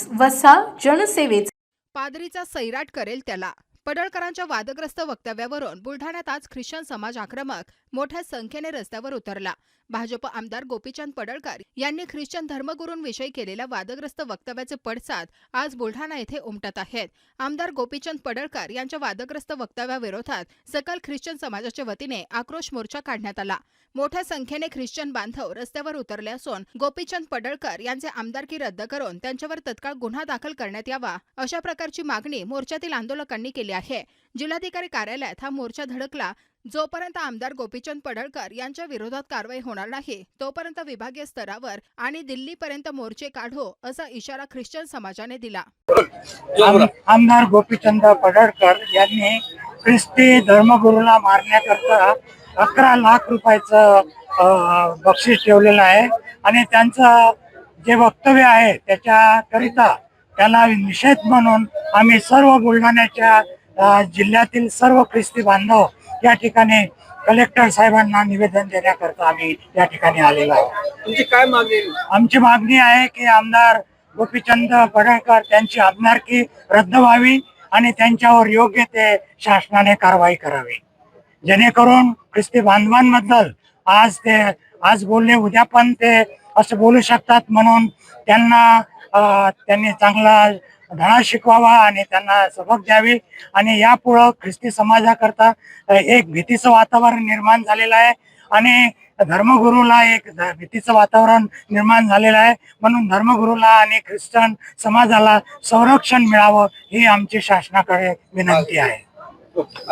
News वसा जनसेवेचा पादरीचा सैराट करेल त्याला. पडळकरांच्या वादग्रस्त वक्तव्यावरून बुलढाण्यात आज ख्रिश्चन समाज आक्रमक मोठ्या संख्येने रस्त्यावर उतरला. भाजप आमदार गोपीचंद पडळकर यांनी ख्रिश्चन धर्मगुरूंविषयी केलेल्या वादग्रस्त वक्तव्याचे पडसाद आज बुलढाणा येथे उमटत आहेत. आमदार गोपीचंद पडळकर यांच्या वादग्रस्त वक्तव्याविरोधात सकल ख्रिश्चन समाजाच्या वतीने आक्रोश मोर्चा काढण्यात आला. मोठ्या संख्येने ख्रिश्चन बांधव रस्त्यावर उतरले असून गोपीचंद पडळकर यांचे आमदारकी रद्द करून त्यांच्यावर तत्काळ गुन्हा दाखल करण्यात यावा अशा प्रकारची मागणी मोर्चातील आंदोलकांनी केली आहे. जिल्हाधिकारी कार्यालयात हा मोर्चा धडकला. जोपर्यंत आमदार गोपीचंद पडळकर यांच्या विरोधात कारवाई होणार नाही तोपर्यंत विभागीय स्तरावर आणि दिल्लीपर्यंत मोर्चे काढू असा इशारा ख्रिश्चन समाजाने दिला. आम- आमदार गोपीचंद पडळकर यांनी ख्रिस्ती धर्मगुरूला मारण्याकरता अकरा लाख रुपयाचं अ, बक्षीस ठेवलेलं आहे. आणि त्यांचं जे वक्तव्य आहे त्याच्याकरिता त्याला निषेध म्हणून आम्ही सर्व बुलढाण्याच्या जिल्ह्यातील सर्व ख्रिस्ती बांधव या ठिकाणी कलेक्टर साहेबांना निवेदन देण्याकरता आम्ही या ठिकाणी आलेलो आहोत तुमची काय मागणी? आमची मागणी आहे की आमदार गोपीचंद पडळकर त्यांची आमदारकी रद्द व्हावी आणि त्यांच्यावर योग्य ते शासनाने कारवाई करावी जेणेकरून ख्रिस्ती बांधवांबद्दल आज ते आज बोलले उद्या पण ते असं बोलू शकतात म्हणून त्यांना त्यांनी चांगला धडा शिकवावा आणि त्यांना सबक द्यावी. आणि यापुढं ख्रिस्ती समाजाकरता एक भीतीचं वातावरण निर्माण झालेलं आहे. आणि धर्मगुरूला एक भीतीचं वातावरण निर्माण झालेलं आहे. म्हणून धर्मगुरूला आणि ख्रिश्चन समाजाला संरक्षण मिळावं ही आमची शासनाकडे विनंती आहे.